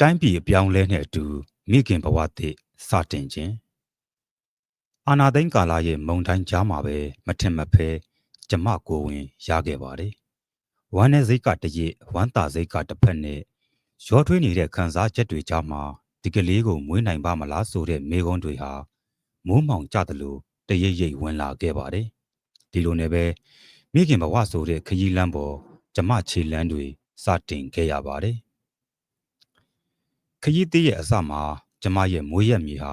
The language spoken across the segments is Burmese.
တိုင်းပြည်အပြောင်းလဲနဲ့အတူမိခင်ဘဝသစ်စတင်ခြင်းအာနာသိန်းကာလာရဲ့မုံတိုင်းကြားမှာပဲမထင်မဖဲကျမကိုဝင်ရခဲ့ပါတယ်ဝမ်းနဲ့စိတ်ကတရစ်ဝမ်းသာစိတ်ကတစ်ဖက်နဲ့ရောထွေးနေတဲ့ခံစားချက်တွေကြားမှာဒီကလေးကိုမွေးနိုင်ပါမလားဆိုတဲ့မေးခွန်းတွေဟာမိုးမောင်ကြသလိုတရိပ်ရိပ်ဝင်လာခဲ့ပါတယ်ဒီလိုနဲ့ပဲမိခင်ဘဝဆိုတဲ့ခရီးလမ်းပေါ်ကျမခြေလမ်းတွေစတင်ခဲ့ရပါတယ် ခရီးသေးရဲ့အစမှာကျမရဲ့မွေးရက်မြေဟာ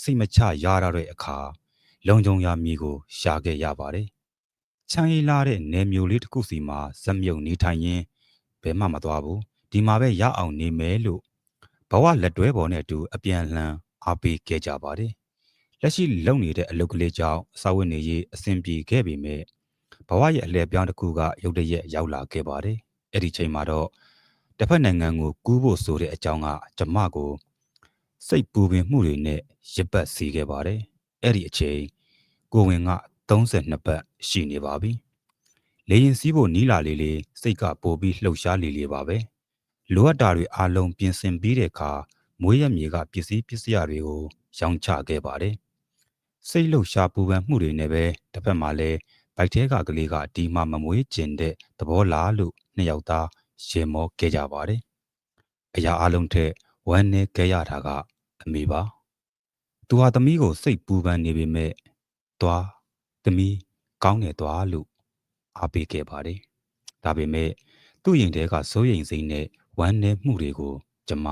စိတ်မချရရတဲ့အခါလုံကြုံရမြေကိုရှာခဲ့ရပါတယ်ချမ်းရီလာတဲ့နယ်မျိုးလေးတစ်ခုစီမှာဇက်မြုပ်နေထိုင်ရင်းဘယ်မှမသွားဘူးဒီမှာပဲရအောင်နေမယ်လို့ဘဝလက်တွဲပေါ်နဲ့အတူအပြန်လှန်အားပေးခဲ့ကြပါတယ်လက်ရှိလုံနေတဲ့အလုပ်ကလေးကြောင့်စာဝတ်နေရေးအဆင်ပြေခဲ့ပေမဲ့ဘဝရဲ့အလဲပြောင်းတစ်ခုကရုတ်တရက်ရောက်လာခဲ့ပါတယ်အဲ့ဒီချိန်မှာတော့ တစ်ဖက်နိုင်ငံကိုကူးဖို့ဆိုတဲ့အကြောင်းကကျမကိုစိတ်ပူပင်မှုတွေနဲ့ရစ်ပတ်စီခဲ့ပါတယ်အဲ့ဒီအချိန်ကိုဝင်က32ပတ်ရှိနေပါပြီလေရင်စီးဖို့နီးလာလေးလေးစိတ်ကပိုပြီးလှုပ်ရှားလေးလေးပါပဲလိုအပ်တာတွေအလုံးပြင်ဆင်ပြီးတဲ့အခါမွေးရမြေကပစ္စည်းပစ္စည်းတွေကိုရောင်းချခဲ့ပါတယ်စိတ်လှုပ်ရှားပူပန်မှုတွေနဲ့ပဲတစ်ဖက်မှာလည်းဘိုက်ထဲကကလေးကဒီမှမမွေးကျင်တဲ့သဘောလားလို့နှစ်ယောက်သား ရေမောခဲ့ကြပါတယ်အရာအလုံးထက်ဝမ်းနေခဲ့ရတာကအမေပါသူဟာသမီးကိုစိတ်ပူပန်နေပေမဲ့သွားသမီးကောင်းတယ်သွားလို့အားပေးခဲ့ပါတယ်ဒါပေမဲ့သူ့ရင်ထဲကစိုးရိမ်စိတ်နဲ့ဝမ်းနည်းမှုတွေကိုကျမ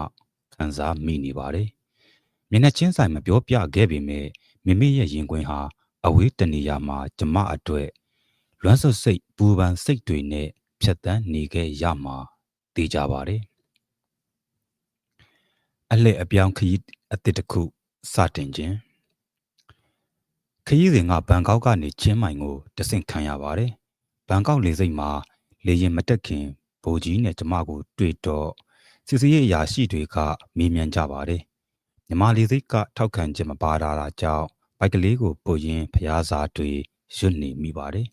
ခံစားမိနေပါတယ်မျက်နှာချင်းဆိုင်မပြောပြခဲ့ပေမဲ့မိမိရဲ့ရင်ခွင်ဟာအဝေးတနေရာမှာကျမအတွက်လွမ်းဆွတ်စိတ်ပူပန်စိတ်တွေနဲ့ ဖြတ်တန်းနေခဲ့ရမှာသိကြပါတယ်အလှည့်အပြောင်းခရီးအသစ်တစ်ခုစတင်ခြင်းခရီးစဉ်ကဘန်ကောက်ကနေချင်းမိုင်ကိုတဆင့်ခံရပါတယ်ဘန်ကောက်လေဆိပ်မှာလေရင်မတက်ခင်ဗိုလ်ကြီးနဲ့ကျမကို တွေ့တော့စစ်စေးအရာရှိတွေကမေးမြန်းကြပါတယ်မြမလေဆိပ်ကထောက်ခံချက်မပါတာကြောင့်ဘိုက်ကလေးကိုပုတ်ရင်းဖျားစာတွေရွတ်နေမိပါတယ်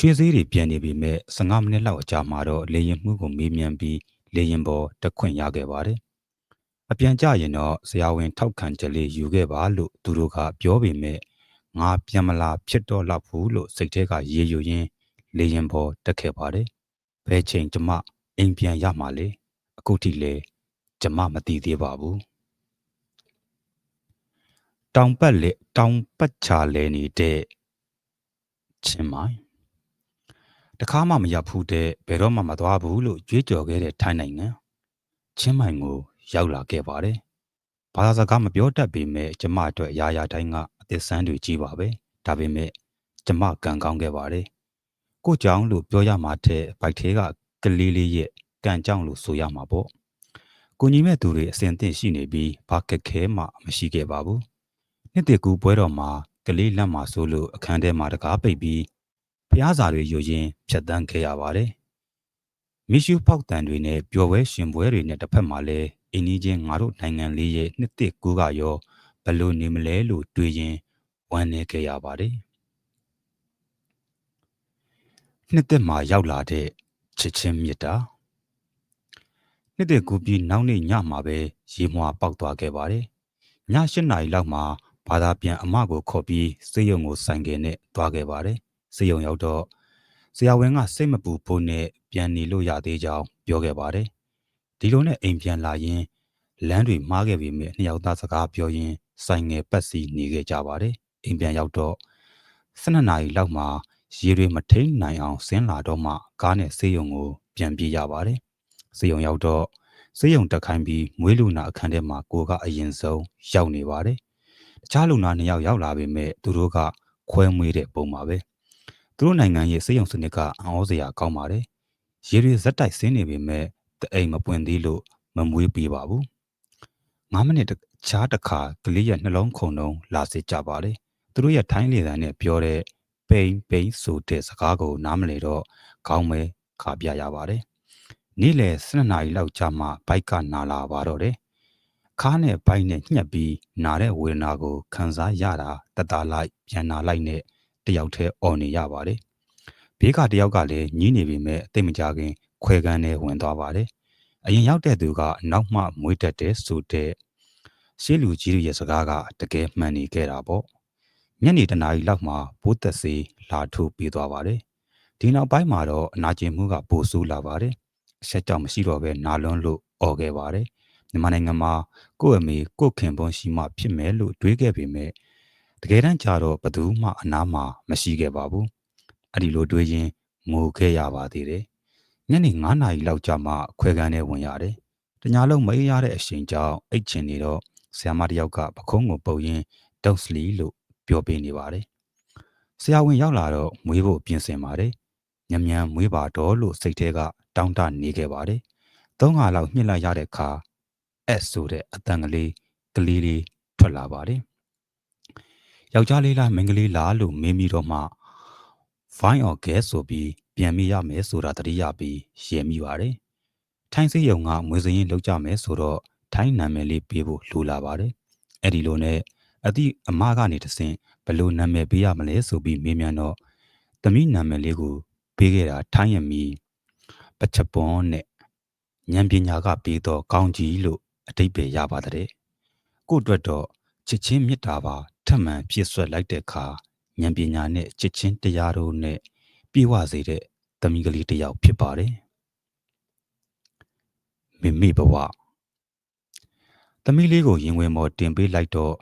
ချွေးစည်းတွေပြန်နေပြီမဲ့15မိနစ်လောက်အကြာမှာတော့လေရင်မှုကိုမေးမြန်းပြီးလေရင်ပေါ်တက်ခွင့်ရခဲ့ပါတယ်အပြန်ကြရင်တော့ဆရာဝန်ထောက်ခံချက်လေးယူခဲ့ပါလို့သူတို့ကပြောပေမဲ့ငါပြန်မလာဖြစ်တော့လောက်ဘူးလို့စိတ်ထဲကရေယူရင်းလေရင်ပေါ်တက်ခဲ့ပါတယ်ဘယ်ချိန်ကျမအိမ်ပြန်ရမှာလဲအခုထိလဲကျမမသိသေးပါဘူးတောင်ပတ်လေတောင်ပတ်ချာလဲနေတဲ့ချင်းမိုင် တခါမှမရဖူးတဲ့ဘယ်တော့မှမသွားဘူးလို့ကြွေးကြော်ခဲ့တဲ့ထိုင်းနိုင်ငံချင်းမိုင်ကိုရောက်လာခဲ့ပါတယ်ဘာသာစကားမပြောတတ်ပေမဲ့ကျမအတွက်အရာရာတိုင်းကအသစ်ဆန်းတွေကြီးပါပဲဒါပေမဲ့ကျမကံကောင်းခဲ့ပါတယ်ကိုကြောင်လို့ပြောရမှာတဲ့ဘိုက်သေးကကလေးလေးရဲ့ကံကြောင်လို့ဆိုရမှာပေါ့ကိုကြီးမဲ့သူတွေအစဉ်သင့်ရှိနေပြီးဘာခက်ခဲမှမရှိခဲ့ပါဘူးနှစ်တကူပွဲတော်မှာကလေးလက်မှာဆိုလို့အခန်းထဲမှာတကားပိတ်ပြီး ဖျားစာတွေယူရင်းဖြတ်တန်းခဲ့ရပါတယ်မီရှူဖောက်တန်တွေနဲ့ပျော်ပွဲရှင်ပွဲတွေနဲ့တစ်ဖက်မှာလည်းအင်းကြီးချင်းငါတို့နိုင်ငံလေးရဲ့နှစ်တကူကရောဘလို့နေမလဲလို့တွေးရင်ဝမ်းနည်းခဲ့ရပါတယ်နှစ်သက်မှာရောက်လာတဲ့ချစ်ချင်းမြတ်တာနှစ်သက်ကူပြီးနောက်နေ့ညမှာပဲရေမွှာပေါက်သွားခဲ့ပါတယ်ည၈နာရီလောက်မှာဘာသာပြန်အမကိုခေါ်ပြီးစေယုံကိုဆိုင်ကယ်နဲ့သွားခဲ့ပါတယ် စေယုံရောက်တော့ဆရာဝန်ကစိတ်မပူဖို့နဲ့ပြန်နေလို့ရသေးကြောင်းပြောခဲ့ပါတယ်ဒီလိုနဲ့အိမ်ပြန်လာရင်လမ်းတွေမှားခဲ့ပေမဲ့နှစ်ယောက်သားစကားပြောရင်းဆိုင်ငယ်ပတ်စီနေခဲ့ကြပါတယ်အိမ်ပြန်ရောက်တော့12နာရီလောက်မှာရေတွေမထိန်နိုင်အောင်ဆင်းလာတော့မှကားနဲ့ဆေးရုံကိုပြန်ပြေးရပါတယ်ဆေးရုံရောက်တော့ဆေးရုံတက်ခိုင်းပြီးမွေးလူနာအခန်းထဲမှာကိုကအရင်ဆုံးရောက်နေပါတယ်တခြားလူနာနှစ်ယောက်ရောက်လာပေမဲ့သူတို့ကခွဲမွေးတဲ့ပုံပါပဲ သူတို့နိုင်ငံရဲ့ဆေးရုံစနစ်ကအံ့ဩစရာကောင်းပါတယ်ရေတွေဇက်တိုက်ဆင်းနေပေမဲ့တအိမ်မပွင့်သေးလို့မမွေးပြပါဘူး9မိနစ်တခြားတစ်ခါကလေးရဲ့နှလုံးခုန်လုံးလာစေကြပါလေသူတို့ရဲ့ထိုင်းလေသံနဲ့ပြောတဲ့ပိန်ပိန်ဆိုတဲ့စကားကိုနားမလည်တော့ခေါင်းမဲခါပြရပါတယ်နေ့လယ်12နာရီလောက်ကြာမှဘိုက်ကနာလာပါတော့တယ်ခါးနဲ့ဘိုက်နဲ့ညှက်ပြီးနာတဲ့ဝေဒနာကိုခံစားရတာတတလိုက်ပြန်နာလိုက်နဲ့ တယောက်တည်းអော်နေရပါတယ်ဘေးကတယောက်ကလည်းညင်းနေပြီမဲ့အသိမကြခင်ခွဲကန်းနဲ့ဝင်သွားပါတယ်အရင်ရောက်တဲ့သူကနောက်မှမွေးတတ်တယ်ဆိုတဲ့ရှေးလူကြီးတွေရဲ့စကားကတကယ်မှန်နေခဲ့တာပေါ့ညနေတနာရီလောက်မှဘိုးသက်စေးလာထိုးပြီးသွားပါတယ်ဒီနောက်ပိုင်းမှာတော့အနာကျင်မှုကပိုဆိုးလာပါတယ်အဆက်ကြောင့်မရှိတော့ပဲနာလွန်းလို့អော်ခဲ့ပါတယ်မြန်မာနိုင်ငံမှာကိုယ့်အမေကိုယ့်ခင်ပွန်းရှိမှဖြစ်မယ်လို့တွေးခဲ့ပေမဲ့ တကယ်တမ်းကျတော့ဘယ်သူမှအနားမှာမရှိခဲ့ပါဘူးအဲ့ဒီလိုတွေးရင်ငိုခဲ့ရပါသေးတယ်ညနေ9နာရီလောက်ကြာမှခွဲခန်းထဲဝင်ရတယ်တညာလုံးမအေးရတဲ့အချိန်ကြောင့်အိတ်ချင်နေတော့ဆရာမတစ်ယောက်ကပခုံးကိုပုတ်ရင်းဒေါက်စလီလို့ပြောပေးနေပါတယ်ဆရာဝန်ရောက်လာတော့မွေးဖို့ပြင်ဆင်ပါတယ်ညံညံမွေးပါတော့လို့စိတ်ထဲကတောင်းတနေခဲ့ပါတယ်သုံးခါလောက်ညှစ်လိုက်ရတဲ့အခါအဲ့ဆိုတဲ့အတန်ကလေးကလေးလေးထွက်လာပါတယ် ယောက်ျားလေးလားမိန်းကလေးလားလို့မေးမိတော့မှ fine or gas ဆိုပြီးပြန်မိရမယ်ဆိုတာတတိယပြီးရဲမိပါတယ်ထိုင်းစေးရုံကငွေစရင်လောက်ကြမယ်ဆိုတော့ထိုင်းနာမည်လေးပေးဖို့လိုလာပါတယ်အဲ့ဒီလိုနဲ့အတိအမကနေတဆင့်ဘလို့နာမည်ပေးရမလဲဆိုပြီးမေးမြန်းတော့သမီးနာမည်လေးကိုပေးခဲ့တာထိုင်းရမီပချက်ပွန်နဲ့ဉာဏ်ပညာကပေးတော့ကောင်းကြီးလို့အတိတ်ပဲရပါတဲ့ကို့အတွက်တော့ ချစ်ချင်းမေတ္တာပါထပ်မံပြည့်စွက်လိုက်တဲ့အခါဉာဏ်ပညာနဲ့ချစ်ချင်းတရားတို့နဲ့ပြေဝစေတဲ့သမီးကလေးတစ်ယောက်ဖြစ်ပါတယ်မိမိဘဝသမီးလေးကိုရင်ဝင်မော်တင်ပေးလိုက်တော့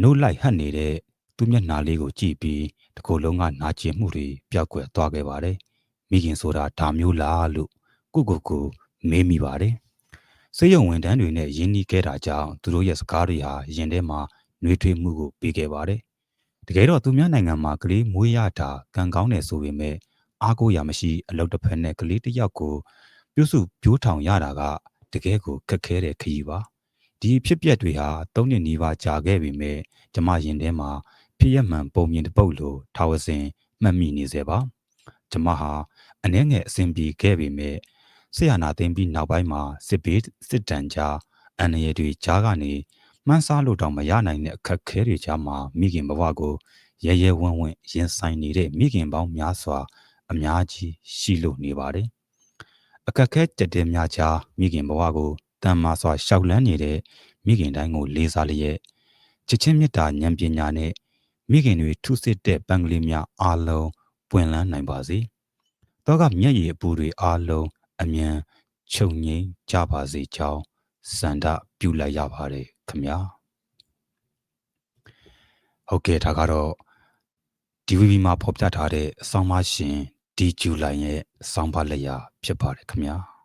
နိုးလိုက်ဟတ်နေတဲ့သူ့မျက်နှာလေးကိုကြည့်ပြီးတကိုယ်လုံးကနာကျင်မှုတွေပျောက်ကွယ်သွားခဲ့ပါတယ်မိခင်ဆိုတာဒါမျိုးလားလို့ကိုကိုကိုမေးမိပါတယ် စေယုံဝန်တန်းတွေနဲ့ရင်းနှီးခဲ့တာကြောင့်သူတို့ရဲ့စကားတွေဟာရင်ထဲမှာနှွေးထွေးမှုကိုပေးခဲ့ပါတယ်တကယ်တော့သူများနိုင်ငံမှာကလေးမွေးရတာကံကောင်းတယ်ဆိုပေမဲ့အားကိုးရမရှိအလုတ်တစ်ဖက်နဲ့ကလေးတစ်ယောက်ကိုပြုစုပြိုးထောင်ရတာကတကယ်ကိုခက်ခဲတဲ့ခရီးပါဒီဖြစ်ပျက်တွေဟာ၃နှစ်နီးပါးကြာခဲ့ပြီမဲ့ကျမရင်ထဲမှာဖြစ်ရမှန်ပုံမြင်တစ်ပုတ်လိုထာဝစဉ်မှတ်မိနေစေပါကျမဟာအနှဲငယ်အစဉ်ပြေခဲ့ပြီမဲ့ ဆရာနာသိမ့်ပြီးနောက်ပိုင်းမှာစစ်ဘေးစစ်တမ်းကြားအန္တရာယ်တွေကြားကနေမှန်းဆလို့တောင်မရနိုင်တဲ့အခက်ခဲတွေကြားမှာမိခင်ဘဝကိုရဲရဲဝံ့ဝံ့ရင်ဆိုင်နေတဲ့မိခင်ပေါင်းများစွာ အများကြီးရှိလို့နေပါတယ်အခက်ခဲကြက်တဲ့များကြားမိခင်ဘဝကိုတန်မာစွာရှောက်လန်းနေတဲ့မိခင်တိုင်းကိုလေးစားလျက်ချစ်ချင်းမေတ္တာဉာဏ်ပညာနဲ့မိခင်တွေထုစစ်တဲ့ပန်းကလေးများအားလုံးပွင့်လန်းနိုင်ပါစေ။တောကမျက်ရည်အပူတွေအားလုံး အမြန်ချုပ်ငိမ့်ကြပါစေကြောင်းစန္ဒပြုလိုက်ရပါတယ်ခင်ဗျာ။ဟုတ်ကဲ့ဒါကတော့ DVB မှာဖော်ပြထားတဲ့အဆောင်မရှင်ဒီဂျူလိုင်ရဲ့စောင်းပါလက်ရာဖြစ်ပါတယ်ခင်ဗျာ။